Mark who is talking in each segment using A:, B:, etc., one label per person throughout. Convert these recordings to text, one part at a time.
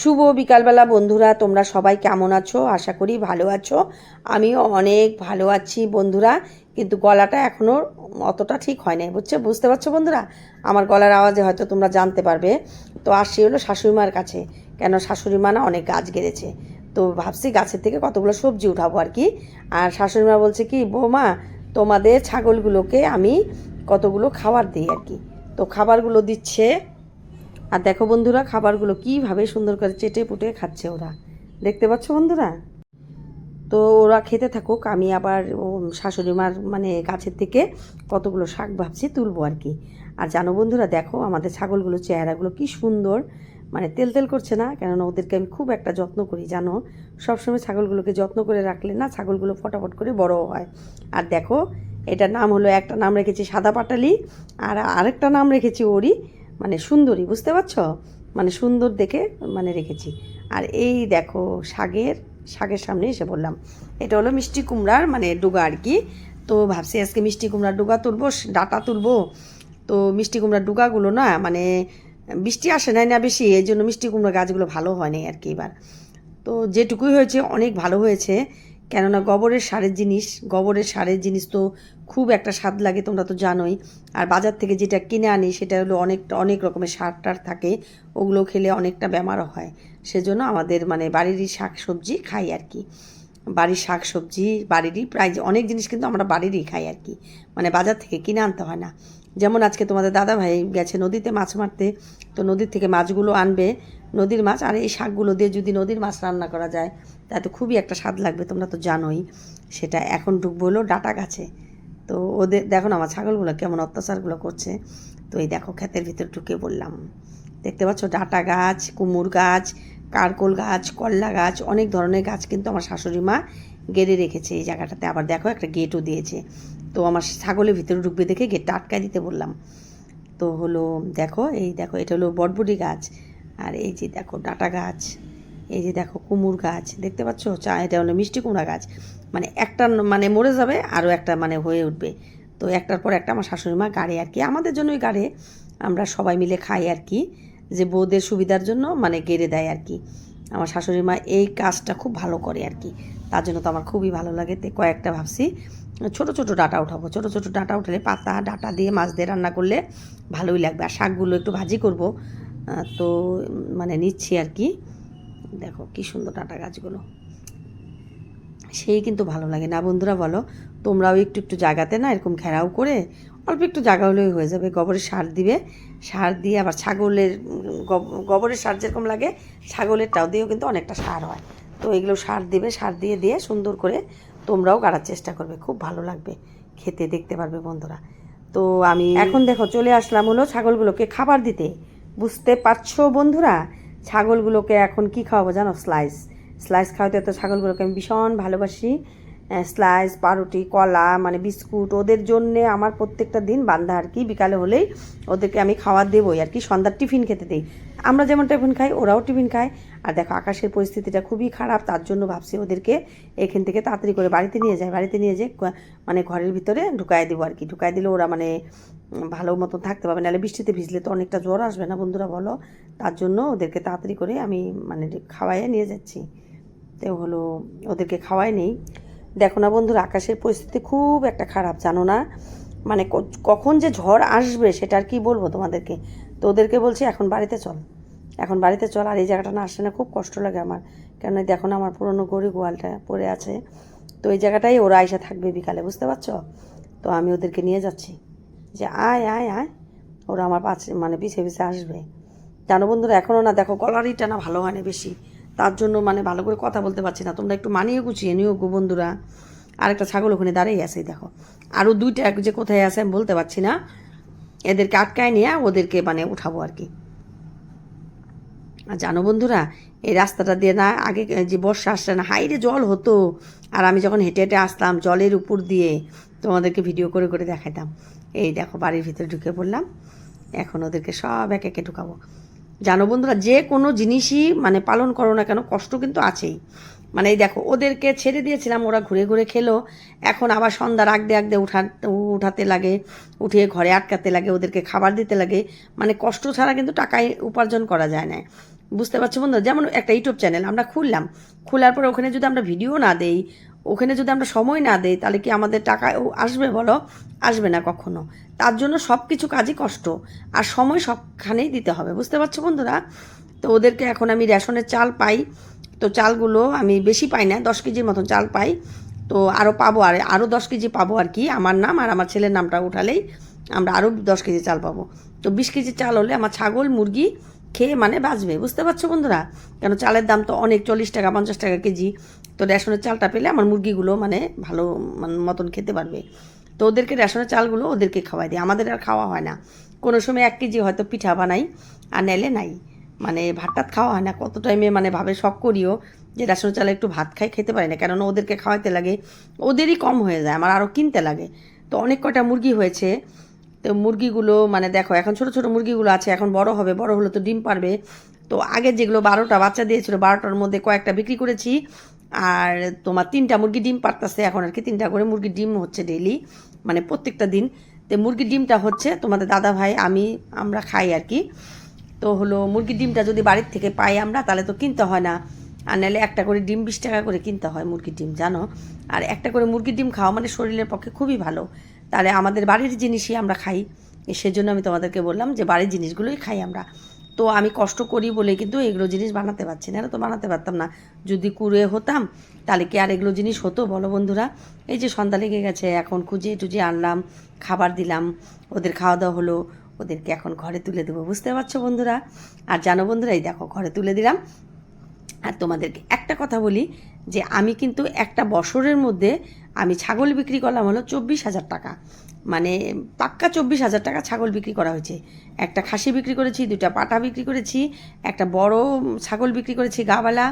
A: শুভ বিকালবেলা বন্ধুরা, তোমরা সবাই কেমন আছো? আশা করি ভালো আছো। আমিও অনেক ভালো আছি বন্ধুরা, কিন্তু গলাটা এখনও অতটা ঠিক হয় নাই, বুঝছ? বুঝতে পারছ বন্ধুরা? আমার গলার আওয়াজে হয়তো তোমরা জানতে পারবে। তো আসছি হলো শাশুড়িমার কাছে। কেন শাশুড়ি মা না অনেক গাছ গেড়েছে। তো ভাবছি গাছের থেকে কতগুলো সবজি উঠাবো আর কি। আর শাশুড়ি মা বলছে কি, বৌমা, তোমাদের ছাগলগুলোকে আমি কতগুলো খাবার দিই আর কি। তো খাবারগুলো দিচ্ছে আর দেখো বন্ধুরা, খাবারগুলো কীভাবে সুন্দর করে চেটে পুটে খাচ্ছে ওরা। দেখতে পাচ্ছ বন্ধুরা? তো ওরা খেতে থাকুক, আমি আবার, ও, শাশুড়ি মার মানে গাছের থেকে কতগুলো শাক ভাবছি তুলবো আর কি। আর জানো বন্ধুরা, দেখো আমাদের ছাগলগুলো, চেহারাগুলো কি সুন্দর। মানে তেল তেল করছে না, কেননা ওদেরকে আমি খুব একটা যত্ন করি, জানো? সবসময় ছাগলগুলোকে যত্ন করে রাখলে না ছাগলগুলো ফটাফট করে বড় হয়। আর দেখো, এটার নাম হলো, একটা নাম রেখেছি সাদা পাটালি, আর আরেকটা নাম রেখেছি ওরই মানে সুন্দরী, বুঝতে পারছ? মানে সুন্দর দেখে মানে রেখেছি। আর এই দেখো শাগের শাগের সামনে এসে বললাম, এটা হলো মিষ্টি কুমড়ার মানে ডুগা আর কি। তো ভাবছি আজকে মিষ্টি কুমড়ার ডুগা তুলবো ডাটা তুলবো। তো মিষ্টি কুমড়ার ডুগাগুলো না মানে বৃষ্টি আসে নাই না বেশি, এই জন্য মিষ্টি কুমড়া গাছগুলো ভালো হয়নি আর কি এবার। তো যেটুকুই হয়েছে অনেক ভালো হয়েছে। কেননা গোবরের সারের জিনিস, গোবরের সারের জিনিস তো খুব একটা স্বাদ লাগে, তোমরা তো জানোই। আর বাজার থেকে যেটা কিনে আনি, সেটা হলো অনেকটা অনেক রকমের সার টার থাকে, ওগুলো খেলে অনেকটা বেমারও হয়। সেজন্য আমাদের মানে বাড়িরই শাক সবজি খাই আর কি। বাড়ির শাক সবজি বাড়িরই প্রায় অনেক জিনিস কিন্তু আমরা বাড়িরই খাই আর কি। মানে বাজার থেকে কিনে আনতে হয় না। যেমন আজকে তোমাদের দাদা ভাই গেছে নদীতে মাছ মারতে, তো নদীর থেকে মাছগুলো আনবে, নদীর মাছ, আর এই শাকগুলো দিয়ে যদি নদীর মাছ রান্না করা যায় তাতে খুবই একটা স্বাদ লাগবে, তোমরা তো জানোই। সেটা এখন ঢুকবো হলো ডাটা গাছে। তো ওদের, দেখো না আমার ছাগলগুলো কেমন অত্যাচারগুলো করছে। তো এই দেখো ক্ষেতের ভিতর ঢুকে বললাম দেখতে পাচ্ছ ডাটা গাছ, কুমুর গাছ কারকোল গাছ কল্লা গাছ, অনেক ধরনের গাছ কিন্তু আমার শাশুড়ি মা গেড়ে রেখেছে এই জায়গাটাতে। আবার দেখো একটা গেটও দিয়েছে। তো আমার ছাগলের ভিতরে ঢুকবে দেখে গেটটা আটকায় দিতে বললাম। তো হলো, দেখো, এই দেখো, এটা হলো বটবটি গাছ। আর এই যে দেখো, ডাটা গাছ, এই যে দেখো, কুমুর গাছ, দেখতে পাচ্ছ? চা, এটা হলো মিষ্টি কুমড়া গাছ। মানে একটা মানে মরে যাবে, আরও একটা মানে হয়ে উঠবে। তো একটার পর একটা আমার শাশুড়ি মা গাড়ে আর কি। আমাদের জন্যই গাড়ে, আমরা সবাই মিলে খাই আর কি। যে বউদের সুবিধার জন্য মানে গেড়ে দেয় আর কি। আমার শাশুড়ি মা এই কাজটা খুব ভালো করে আর কি। তার জন্য তো আমার খুবই ভালো লাগে। তো কয়েকটা ভাবছি, ছোট ছোট ডাটা উঠাবো। ছোট ছোট ডাটা উঠালে পাতা, ডাটা দিয়ে মাছ দিয়ে রান্না করলে ভালোই লাগবে। আর শাকগুলো একটু ভাজি করব। তো মানে নিচ্ছি আর কি। দেখো কি সুন্দর ডাটা গাছগুলো। সেই কিন্তু ভালো লাগে না। বন্ধুরা বলো, তোমরাও একটু একটু জায়গাতে না এরকম ঘেরাও করে অল্প একটু জায়গা হলেই হয়ে যাবে। গোবরের সার দিবে। সার দিয়ে আবার ছাগলের গোবরের সার যেরকম লাগে, ছাগলেরটাও দিয়েও কিন্তু অনেকটা সার হয়। তো এগুলো সার দিবে, সার দিয়ে দিয়ে সুন্দর করে তোমরাও গাড়ার চেষ্টা করবে। খুব ভালো লাগবে খেতে, দেখতে পারবে বন্ধুরা। তো আমি এখন দেখো চলে আসলাম হলো ছাগলগুলোকে খাবার দিতে। বুঝতে পারছ বন্ধুরা? ছাগলগুলোকে এখন কি খাওয়াবো জানো? স্লাইস। স্লাইস খাওয়াতে তো ছাগলগুলোকে আমি ভীষণ ভালোবাসি। স্লাইস পাউরুটি, কলা মানে বিস্কুট, ওদের জন্যে আমার প্রত্যেকটা দিন বান্ধা আর কি। বিকালে হলেই ওদেরকে আমি খাবার দেবই আর কি, সন্ধ্যার টিফিন খেতে দিই। আমরা যেমন টিফিন খাই, ওরাও টিফিন খায়। আর দেখো, আকাশের পরিস্থিতিটা খুবই খারাপ, তার জন্য ভাবছি ওদেরকে এখান থেকে তাড়াতাড়ি করে বাড়িতে নিয়ে যায় বাড়িতে নিয়ে যেয়ে মানে ঘরের ভিতরে ঢুকায় দেবো আর কি। ঢুকায় দিলে ওরা মানে ভালো মতো থাকতে পারবে। নাহলে বৃষ্টিতে ভিজলে তো অনেকটা জ্বর আসবে না বন্ধুরা বলো? তার জন্য ওদেরকে তাড়াতাড়ি করে আমি মানে খাওয়াইয়ে নিয়ে যাচ্ছি। তো হলো, ওদেরকে খাওয়াই নেই। দেখো না বন্ধুরা, আকাশের পরিস্থিতি খুব একটা খারাপ, জানো না? মানে কখন যে ঝড় আসবে সেটা আর কি বলব তোমাদেরকে? তো ওদেরকে বলছি, এখন বাড়িতে চল। এখন বাড়িতে চল, আর এই জায়গাটা না আসলে না খুব কষ্ট লাগে আমার। কেন দেখো না আমার পুরনো গড়ি গোয়ালটা পড়ে আছে। তো এই জায়গাটাই ওরা আইসা থাকবে বিকালে, বুঝতে পারছ? তো আমি ওদেরকে নিয়ে যাচ্ছি। যে আয় আয় আয়, ওরা আমার পাশে মানে পিছিয়ে পিছিয়ে আসবে। জানো বন্ধুরা এখনও না দেখো গলারিটা না ভালো হয় না বেশি। তার জন্য মানে ভালো করে কথা বলতে পারছি না। তোমরা একটু মানিয়ে গুছিয়ে নিও গো বন্ধুরা। আরেকটা ছাগল ওখানে দাঁড়িয়ে আছে, দেখো। আরও দুইটা যে কোথায় আছে আমি বলতে পারছি না। এদেরকে আটকায় নিয়ে ওদেরকে মানে উঠাবো আর কি। আর জানো বন্ধুরা, এই রাস্তাটা দিয়ে না আগে যে বর্ষা আসছে না, হাইরে জল হতো। আর আমি যখন হেঁটে হেঁটে আসতাম জলের উপর দিয়ে, তোমাদেরকে ভিডিও করে করে দেখাতাম এই দেখো বাড়ির ভিতরে ঢুকে পড়লাম। এখন ওদেরকে সব এক একে ঢুকাবো। জানো বন্ধুরা, যে কোনো জিনিসই মানে পালন করো না কেন, কষ্ট কিন্তু আছেই। মানে এই দেখো, ওদেরকে ছেড়ে দিয়েছিলাম, ওরা ঘুরে ঘুরে খেলো। এখন আবার সন্ধ্যা রাখতে রাখতে উঠা, উঠাতে লাগে, উঠিয়ে ঘরে আটকাতে লাগে, ওদেরকে খাবার দিতে লাগে। মানে কষ্ট ছাড়া কিন্তু টাকায় উপার্জন করা যায় না। বুঝতে পারছ বন্ধু যেমন একটা ইউটিউব চ্যানেল, আমরা খুললাম। খোলার পরে ওখানে যদি আমরা ভিডিও না দেই, ওখানে যদি আমরা সময় না দেই, তাহলে কি আমাদের টাকা আসবে বলো? আসবে না কখনো। তার জন্য সব কিছু কাজই কষ্ট আর সময় সবখানেই দিতে হবে। বুঝতে পারছ বন্ধুরা? তো ওদেরকে এখন আমি রেশনের চাল পাই। তো চালগুলো আমি বেশি পাই না, দশ কেজির মতন চাল পাই। তো আরও পাবো আর আরও দশ কেজি পাবো আর কি আমার নাম আর আমার ছেলের নামটা উঠালেই আমরা আরও দশ কেজি চাল পাবো। তো বিশ কেজি চাল হলে আমার ছাগল, মুরগি খেয়ে মানে বাঁচবে, বুঝতে পারছ বন্ধুরা? কেন চালের দাম তো অনেক, চল্লিশ টাকা, পঞ্চাশ টাকা কেজি। তো রেশনের চালটা পেলে আমার মুরগিগুলো মানে ভালো মতন খেতে পারবে। তো ওদেরকে রেশনের চালগুলো ওদেরকে খাওয়াই দিই। আমাদের আর খাওয়া হয় না। কোনো সময় এক কেজি হয়তো পিঠা বানাই, আর নেলে নাই। মানে ভাত টাত খাওয়া হয় না। কত টাইমে মানে ভাবে শখ করিও যে রেশন চালে একটু ভাত খাই, খেতে পারি না। কেননা ওদেরকে খাওয়াইতে লাগে। ওদেরই কম হয়ে যায়, আমার আরও কিনতে লাগে। তো অনেক কটা মুরগি হয়েছে। তো মুরগিগুলো মানে দেখো, এখন ছোট ছোট মুরগিগুলো আছে, এখন বড় হবে। বড় হলে তো ডিম পারবে। তো আগে যেগুলো বারোটা বাচ্চা দিয়েছিল, বারোটার মধ্যে কয়েকটা বিক্রি করেছি। আর তোমার তিনটা মুরগি ডিম পারতেছে এখন আর কি। তিনটা করে মুরগির ডিম হচ্ছে ডেইলি মানে প্রত্যেকটা দিন। তো মুরগির ডিমটা হচ্ছে তোমাদের দাদা ভাই, আমি, আমরা খাই আর কি। তো হলো মুরগির ডিমটা যদি বাড়ির থেকে পাই আমরা, তাহলে তো কিনতে হয় না। আর নাহলে একটা করে ডিম, বিশ টাকা করে কিনতে হয় মুরগির ডিম, জানো? আর একটা করে মুরগির ডিম খাওয়া মানে শরীরের পক্ষে খুবই ভালো। তাহলে আমাদের বাড়ির জিনিসই আমরা খাই। সেজন্য আমি তোমাদেরকে বললাম যে বাড়ির জিনিসগুলোই খাই আমরা। তো আমি কষ্ট করি বলে কিন্তু এগুলো জিনিস বানাতে পারছি না তো বানাতে পারতাম না। যদি কুড়ে হতাম, তাহলে কি আর এগুলো জিনিস হতো? বলো বন্ধুরা। এই যে সন্ধ্যা লেগে গেছে, এখন খুঁজে টুজে আনলাম, খাবার দিলাম, ওদের খাওয়া দাওয়া হলো, ওদেরকে এখন ঘরে তুলে দেবো। বুঝতে পারছ বন্ধুরা? আর জানো বন্ধুরা, এই দেখো, ঘরে তুলে দিলাম আর তোমাদেরকে একটা কথা বলি যে আমি কিন্তু একটা বছরের মধ্যে আমি ছাগল বিক্রি করলাম হলো চব্বিশ হাজার টাকা। মানে পাক্কা চব্বিশ হাজার টাকা ছাগল বিক্রি করা হয়েছে। একটা খাসি বিক্রি করেছি দুটা পাটা বিক্রি করেছি, একটা বড় ছাগল বিক্রি করেছি গাওয়ালা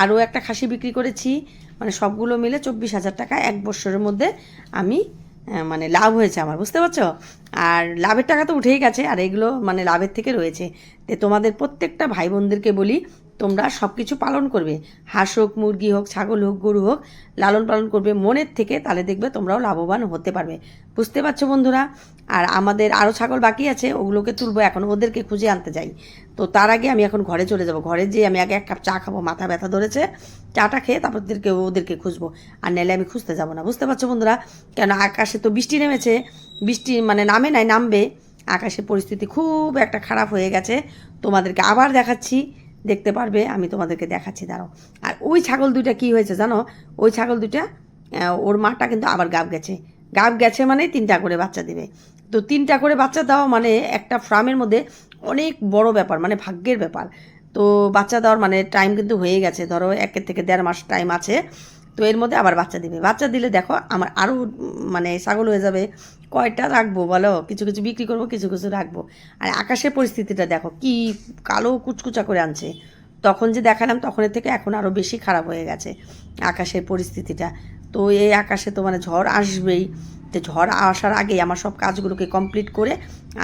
A: আরও একটা খাসি বিক্রি করেছি। মানে সবগুলো মিলে চব্বিশ হাজার টাকা এক বছরের মধ্যে আমি মানে লাভ হয়েছে আমার, বুঝতে পারছ? আর লাভের টাকা তো উঠেই গেছে, আর এগুলো মানে লাভের থেকে রয়েছে। তো তোমাদের প্রত্যেকটা ভাই বোনদেরকে বলি তোমরা সব কিছু পালন করবে। হাঁস হোক, মুরগি হোক, ছাগল হোক, গরু হোক, লালন পালন করবে মনের থেকে, তাহলে দেখবে তোমরাও লাভবান হতে পারবে। বুঝতে পারছ বন্ধুরা? আর আমাদের আরও ছাগল বাকি আছে, ওগুলোকে তুলবো এখন, ওদেরকে খুঁজে আনতে যাই। তো তার আগে আমি এখন ঘরে চলে যাব। ঘরে যেয়ে আমি আগে এক কাপ চা খাব, মাথা ব্যথা ধরেছে। চাটা খেয়ে তারপর ওদেরকে ওদেরকে খুঁজবো। আর নেলে আমি খুঁজতে যাব না। বুঝতে পারছ বন্ধুরা? কেন আকাশে তো বৃষ্টি নেমেছে, বৃষ্টি মানে নামে নাই, নামবে। আকাশের পরিস্থিতি খুব একটা খারাপ হয়ে গেছে। তোমাদেরকে আবার দেখাচ্ছি। দেখতে পারবে, আমি তোমাদেরকে দেখাচ্ছি, দাঁড়াও। আর ওই ছাগল দুইটা কি হয়েছে জানো? ওই ছাগল দুইটা ওর মাটা কিন্তু আবার গাব গেছে। গাব গেছে মানে তিনটা করে বাচ্চা দেবে। তো তিনটা করে বাচ্চা দেওয়া মানে একটা ফার্মের মধ্যে অনেক বড় ব্যাপার মানে ভাগ্যের ব্যাপার। তো বাচ্চা দেওয়ার মানে টাইম কিন্তু হয়ে গেছে। ধরো একের থেকে দেড় মাস টাইম আছে। তো এর মধ্যে আবার বাচ্চা দিবে। বাচ্চা দিলে দেখো আমার আরও মানে ছাগল হয়ে যাবে। কয়টা রাখব বলো? কিছু কিছু বিক্রি করব, কিছু কিছু রাখব। আর আকাশের পরিস্থিতিটা দেখো, কি কালো কুচকুচা করে আনছে। তখন যে দেখালাম তখনের থেকে এখন আরও বেশি খারাপ হয়ে গেছে আকাশের পরিস্থিতিটা। তো এই আকাশে তো মানে ঝড় আসবেই। তো ঝড় আসার আগে আমার সব কাজগুলোকে কমপ্লিট করে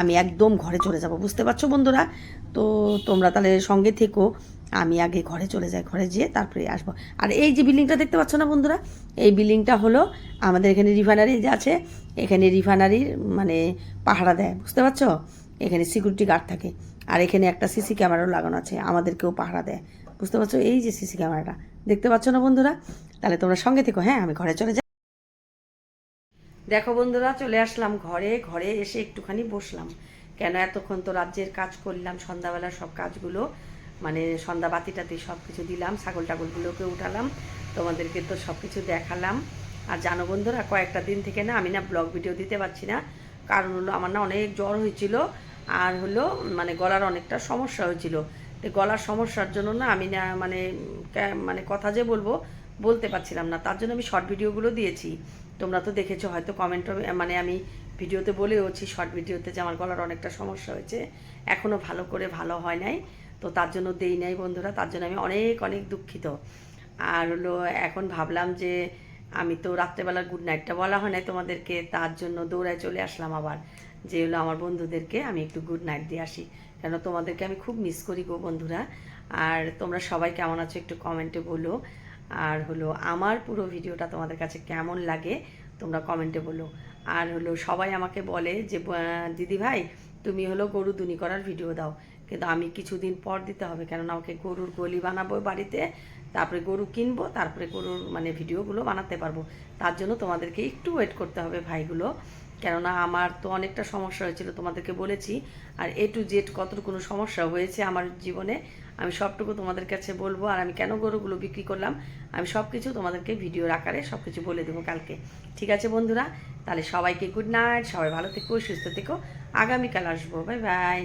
A: আমি একদম ঘরে চলে যাব। বুঝতে পারছ বন্ধুরা? তো তোমরা তাহলে সঙ্গে থেকো। আমি আগে ঘরে চলে যাই, ঘরে যেয়ে তারপরে আসব। আর এই যে বিল্ডিংটা দেখতে পাচ্ছ না বন্ধুরা, এই বিল্ডিংটা হলো আমাদের এখানে রিফাইনারি যে আছে, এখানে রিফাইনারির মানে পাহারা দেয়, বুঝতে পারছ? এখানে সিকিউরিটি গার্ড থাকে। আর এখানে একটা সিসি ক্যামেরাও লাগানো আছে, আমাদেরকেও পাহারা দেয়। বুঝতে পারছ? এই যে সিসি ক্যামেরাটা দেখতে পাচ্ছ না বন্ধুরা? তাহলে তোমরা সঙ্গে থেকো হ্যাঁ? আমি ঘরে চলে যাই। দেখো বন্ধুরা, চলে আসলাম ঘরে ঘরে এসে একটুখানি বসলাম। কেন এতক্ষণ তো রাজ্যের কাজ করলাম, সন্ধ্যাবেলা সব কাজগুলো। মানে সন্ধ্যা বাতিটাতে সব কিছু দিলাম, ছাগল টাগলগুলোকে উঠালাম, তোমাদেরকে তো সব কিছু দেখালাম। আর জানো বন্ধুরা, কয়েকটা দিন থেকে না আমি না ব্লগ ভিডিও দিতে পারছি না, কারণ হলো আমার না অনেক জ্বর হয়েছিল, আর হলো মানে গলার অনেকটা সমস্যা হয়েছিল। তো গলার সমস্যার জন্য না আমি না মানে মানে কথা যে বলব বলতে পারছিলাম না, তার জন্য আমি শর্ট ভিডিওগুলো দিয়েছি। তোমরা তো দেখেছ, হয়তো কমেন্ট মানে আমি ভিডিওতে বলেওছি শর্ট ভিডিওতে যে আমার গলার অনেকটা সমস্যা হয়েছে এখনও ভালো করে ভালো হয় নাই। তো তার জন্য দেই নাই বন্ধুরা, তার জন্য আমি অনেক অনেক দুঃখিত। আর হলো, এখন ভাবলাম যে আমি তো রাত্রেবেলা গুড নাইটটা বলা হয় নাই তোমাদেরকে, তার জন্য দৌড়ায় চলে আসলাম আবার। যে হলো আমার বন্ধুদেরকে আমি একটু গুড নাইট দিয়ে আসি। কেন তোমাদেরকে আমি খুব মিস করি গো বন্ধুরা। আর তোমরা সবাই কেমন আছো একটু কমেন্টে বলো। আর হলো, আমার পুরো ভিডিওটা তোমাদের কাছে কেমন লাগে তোমরা কমেন্টে বলো। আর হলো, সবাই আমাকে বলে যে দিদি ভাই তুমি হলো গরু দুনি করার ভিডিও দাও। কিন্তু আমি কিছুদিন পর দিতে হবে। কেননা আমাকে গরুর গলি বানাবো বাড়িতে, তারপরে গরু কিনবো, তারপরে গরুর মানে ভিডিওগুলো বানাতে পারব। তার জন্য তোমাদেরকে একটু ওয়েট করতে হবে ভাইগুলো। কেননা আমার তো অনেকটা সমস্যা হয়েছিল, তোমাদেরকে বলেছি। আর এ টু জেড কতটুকু সমস্যা হয়েছে আমার জীবনে, আমি সবটুকু তোমাদের কাছে বলব। আর আমি কেন গরুগুলো বিক্রি করলাম, আমি সব কিছু তোমাদেরকে ভিডিওর আকারে সব কিছু বলে দেবো কালকে। ঠিক আছে বন্ধুরা? তাহলে সবাইকে গুড নাইট সবাই ভালো থেকো, সুস্থ থেকো। আগামীকাল আসব। Bye bye